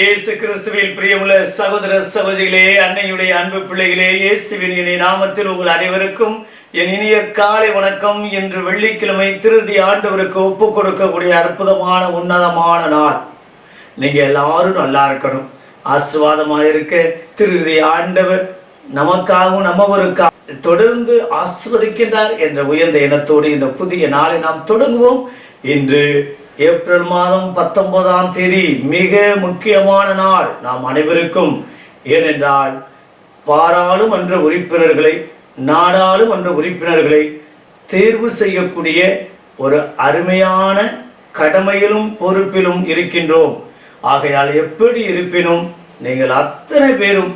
இயேசு கிறிஸ்துவில் பிரியமுள்ள சகோதர சகோதரிகளே அன்னையுடைய அன்பு பிள்ளைகளே இயேசுவின் இனி நாமத்தில் உங்கள் அனைவருக்கும் என் இனிய காலை வணக்கம். இன்று வெள்ளிக்கிழமை திருதி ஆண்டவருக்கு ஒப்பு கொடுக்கக்கூடிய அற்புதமான உன்னதமான நாள். நீங்க எல்லாரும் நல்லா இருக்கணும். ஆசீர்வாதமா இருக்க திருதி ஆண்டவர் நமக்காகவும் நம்மவருக்காக தொடர்ந்து ஆசிர்வதிக்கின்றார் என்ற உயர்ந்த எண்ணத்தோடு இந்த புதிய நாளை நாம் தொடங்குவோம். இன்று ஏப்ரல் மாதம் பத்தொன்பதாம் தேதி மிக முக்கியமான நாள் நாம் அனைவருக்கும். ஏனென்றால் பாராளுமன்ற உறுப்பினர்களை நாடாளுமன்ற உறுப்பினர்களை தேர்வு செய்யக்கூடிய ஒரு அருமையான கடமையிலும் பொறுப்பிலும் இருக்கின்றோம். ஆகையால் எப்படி இருப்பினும் நீங்கள் அத்தனை பேரும்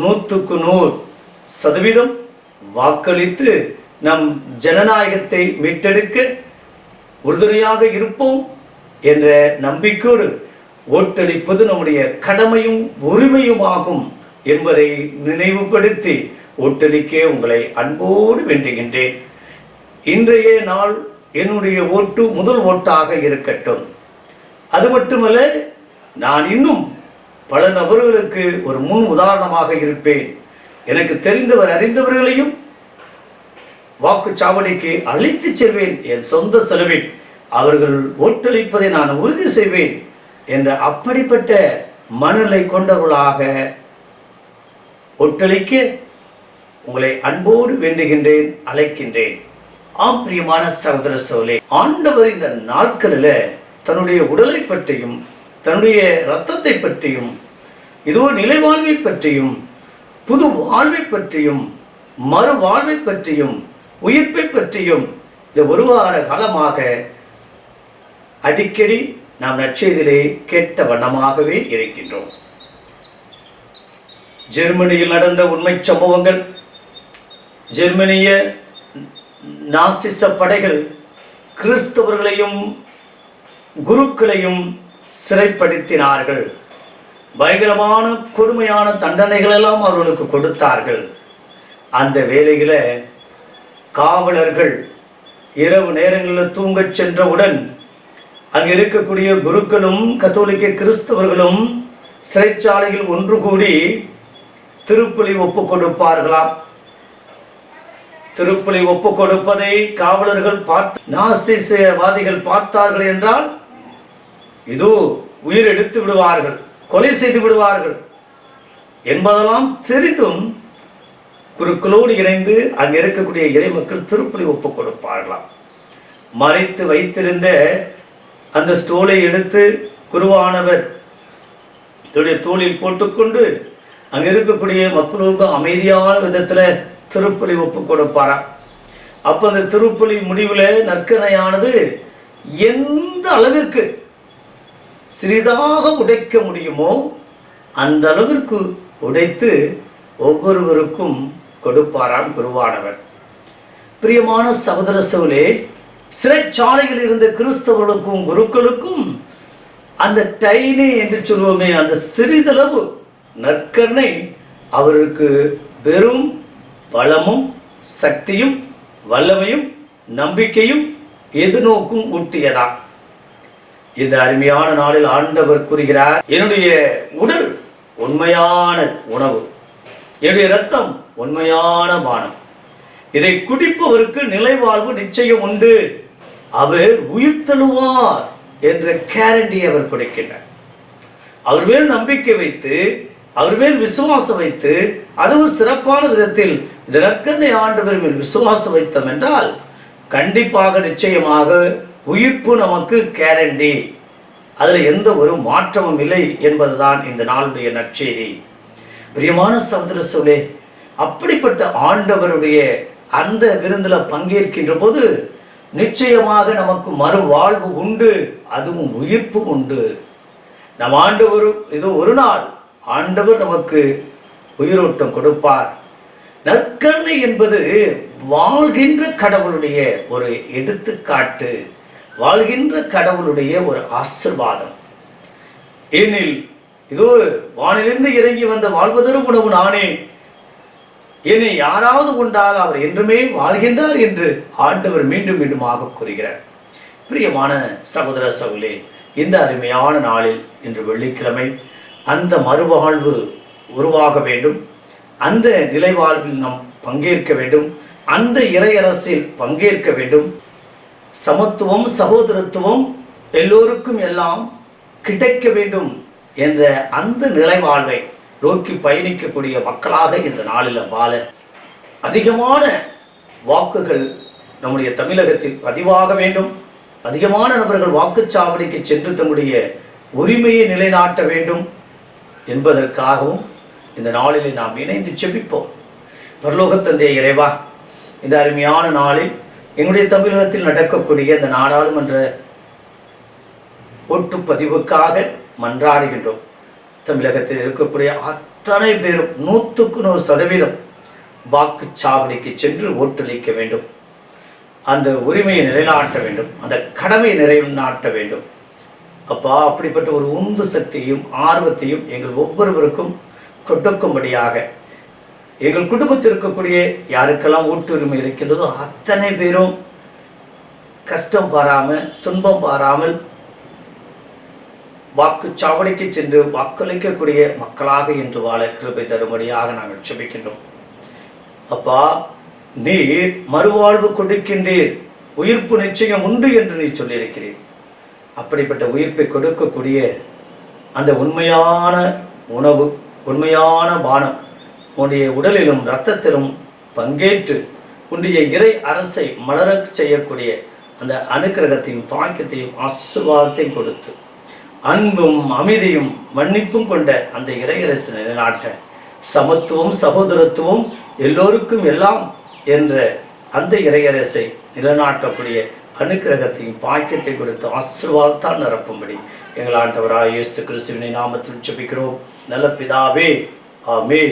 நூற்றுக்கு நூறு சதவீதம் வாக்களித்து நம் ஜனநாயகத்தை மீட்டெடுக்க உறுதுணையாக இருப்போம். என்ற நம்பிக்கையோடு ஓட்டளிப்பது நம்முடைய கடமையும் உரிமையுமாகும் என்பதை நினைவுபடுத்தி ஓட்டளிக்க உங்களை அன்போடு வேண்டுகின்றேன். இன்றைய நாள் என்னுடைய ஓட்டு முதல் ஓட்டாக இருக்கட்டும். அது மட்டுமல்ல நான் இன்னும் பல நபர்களுக்கு ஒரு முன் உதாரணமாக இருப்பேன். எனக்கு தெரிந்தவர் அறிந்தவர்களையும் வாக்குச்சாவடிக்கு அழைத்து செல்வேன். என் சொந்த செலவில் அவர்கள் ஓட்டளிப்பதை நான் உறுதி செய்வேன் என்ற அப்படிப்பட்ட மனநிலை கொண்டவர்களாக ஒட்டளிக்க உங்களை அன்போடு வேண்டுகின்றேன் அழைக்கின்றேன். ஆம் பிரியமான சகோதர சோலே ஆண்டவர் இந்த நாட்களில் தன்னுடைய உடலை பற்றியும் தன்னுடைய இரத்தத்தை பற்றியும் இதோ நிலைவாழ்வை பற்றியும் புது வாழ்வை பற்றியும் மறு வாழ்வை பற்றியும் உயிர்ப்பை பற்றியும் இந்த ஒரு வார காலமாக அடிக்கடி நாம் நற்செய்திலே கேட்ட வண்ணமாகவே இருக்கின்றோம். ஜெர்மனியில் நடந்த உண்மை சம்பவங்கள் ஜெர்மனிய நாசிச படைகள் கிறிஸ்தவர்களையும் குருக்களையும் சிறைப்படுத்தினார்கள். பயங்கரமான கொடுமையான தண்டனைகள் எல்லாம் அவர்களுக்கு கொடுத்தார்கள். அந்த வேலையில காவலர்கள் இரவு நேரங்களில் தூங்கச் சென்றவுடன் அங்கு இருக்கக்கூடிய குருக்களும் கத்தோலிக்க கிறிஸ்தவர்களும் சிறைச்சாலையில் ஒன்று கூடி திருப்பலி ஒப்பு கொடுப்பார்களாம். திருப்பலி ஒப்பு கொடுப்பதை காவலர்கள் பார்த்து நாசிசவாதிகள் பார்த்தார்கள் என்றால் இதோ உயிர் எடுத்து விடுவார்கள் கொலை செய்து விடுவார்கள் என்பதெல்லாம் தெரிந்தும் குருக்களோடு இணைந்து அங்கே இருக்கக்கூடிய இறைமக்கள் திருப்பலி ஒப்பு கொடுப்பார்களாம். மறைத்து வைத்திருந்த அந்த ஸ்டூலை எடுத்து குருவானவர் தன்னுடைய தோளில் போட்டுக்கொண்டு அங்கே இருக்கக்கூடிய மக்களுக்கு அமைதியான விதத்தில் திருப்பலி ஒப்பு கொடுப்பாராம் அப்போ அந்த திருப்பலி முடிவில் நற்கனையானது எந்த அளவிற்கு சிறிதாக உடைக்க முடியுமோ அந்த அளவிற்கு உடைத்து ஒவ்வொருவருக்கும் கொடுப்பாராம் குருவானவர். பிரியமான சகோதர சோலே சிறைச்சாலையில் இருந்த கிறிஸ்தவர்களுக்கும் குருக்களுக்கும் அந்த டைனே என்று சொல்லுவோமே அந்த சிறிதளவு நற்கருணை அவருக்கு வெறும் பலமும் சக்தியும் வல்லமையும் நம்பிக்கையும் எதிர்நோக்கும் ஊட்டியதா? இந்த அருமையான நாளில் ஆண்டவர் கூறுகிறார் என்னுடைய உடல் உண்மையான உணவு என்னுடைய ரத்தம் உண்மையான பானம். இதை குடிப்பவருக்கு நிலைவாழ்வு நிச்சயம் உண்டு. அவர் உயிர் தழுவார் என்ற கேரண்டி அவர் கொடுக்கின்றார். அவர் மேல் நம்பிக்கை வைத்து அவர் மேல் விசுவாசம் வைத்து அதுவும் சிறப்பான விதத்தில் இந்த நற்கண்ணை ஆண்டவர் மேல் விசுவாசம் வைத்தோம் என்றால் கண்டிப்பாக நிச்சயமாக உயிர்ப்பு நமக்கு கேரண்டி அதில் எந்த ஒரு மாற்றமும் இல்லை என்பதுதான் இந்த நாளுடைய நற்செய்தி. பிரியமான சகோதர சோழே அப்படிப்பட்ட ஆண்டவருடைய அந்த விருந்தில் பங்கேற்கின்ற போது நிச்சயமாக நமக்கு மறுவாழ்வு உண்டு அதுவும் உயிர்ப்பு உண்டு. நம் ஆண்டவரும் இது ஒரு நாள் ஆண்டவர் நமக்கு உயிரோட்டம் கொடுப்பார். நற்கருணை என்பது வாழ்கின்ற கடவுளுடைய ஒரு எடுத்துக்காட்டு வாழ்கின்ற கடவுளுடைய ஒரு ஆசிர்வாதம். ஏனில் இதோ வானிலிருந்து இறங்கி வந்த வாழ்வதற்கு உணவு நானே என்னை யாராவது கொண்டால் அவர் என்றுமே வாழ்கின்றார் என்று ஆண்டவர் மீண்டும் மீண்டுமாக கூறுகிறார். பிரியமான சகோதர சகோலே இந்த அருமையான நாளில் இன்று வெள்ளிக்கிழமை அந்த மறுவாழ்வு உருவாக வேண்டும். அந்த நிலைவாழ்வில் நாம் பங்கேற்க வேண்டும். அந்த இறையரசில் பங்கேற்க வேண்டும். சமத்துவம் சகோதரத்துவம் எல்லோருக்கும் எல்லாம் கிடைக்க வேண்டும் என்ற அந்த நிலைவாழ்வை நோக்கி பயணிக்கக்கூடிய மக்களாக இந்த நாளில் வாழ அதிகமான வாக்குகள் நம்முடைய தமிழகத்தில் பதிவாக வேண்டும். அதிகமான நபர்கள் வாக்குச்சாவடிக்கு சென்று தம்முடைய உரிமையை நிலைநாட்ட வேண்டும் என்பதற்காகவும் இந்த நாளிலே நாம் இணைந்து செபிப்போம். பரலோகத்தந்தைய இறைவா இந்த அருமையான நாளில் எங்களுடைய தமிழகத்தில் நடக்கக்கூடிய இந்த நாடாளுமன்ற ஒட்டுப்பதிவுக்காக மன்றாடுகின்றோம். தமிழகத்தில் இருக்கக்கூடிய அத்தனை பேரும் நூற்றுக்கு நூறு சதவீதம் வாக்குச்சாவடிக்கு சென்று ஓட்டளிக்க வேண்டும். அந்த உரிமையை நிலைநாட்ட வேண்டும். அந்த கடமையை நிறைநாட்ட வேண்டும். அப்பா அப்படிப்பட்ட ஒரு உந்து சக்தியையும் ஆர்வத்தையும் எங்கள் ஒவ்வொருவருக்கும் கொடுக்கும்படியாக எங்கள் குடும்பத்தில் இருக்கக்கூடிய யாருக்கெல்லாம் ஓட்டுரிமை இருக்கின்றதோ அத்தனை பேரும் கஷ்டம் பாராமல் துன்பம் பாராமல் வாக்குச்சாவடிக்கு சென்று வாக்களிக்கக்கூடிய மக்களாக இன்று வாழ கிருபை தரும்படியாக நாங்கள் செபிக்கின்றோம் அப்பா நீர் மறுவாழ்வு கொடுக்கின்றீர். உயிர்ப்பு நிச்சயம் உண்டு என்று நீ சொல்லியிருக்கிறீர். அப்படிப்பட்ட உயிர்ப்பை கொடுக்கக்கூடிய அந்த உண்மையான உணவு உண்மையான பானம் உன்னுடைய உடலிலும் இரத்தத்திலும் பங்கேற்று உன்னுடைய இறை அரசை மலரச் செய்யக்கூடிய அந்த அனுக்கிரகத்தையும் பாக்கியத்தையும் ஆசீர்வாதத்தையும் கொடுத்து அன்பும் அமைதியும் மன்னிப்பும் கொண்ட அந்த இறையரசு நிலைநாட்ட சமத்துவம் சகோதரத்துவம் எல்லோருக்கும் எல்லாம் என்ற அந்த இறையரசை நிலைநாட்டக்கூடிய அனுக்கிரகத்தையும் பாக்கியத்தை கொடுத்து ஆசீர்வாதத்தால் நிரப்பும்படி எங்கள் ஆண்டவராய் இயேசு கிறிஸ்துவினை நாமத்தில் சுபிக்கிறோம் நல்ல பிதாவே ஆமே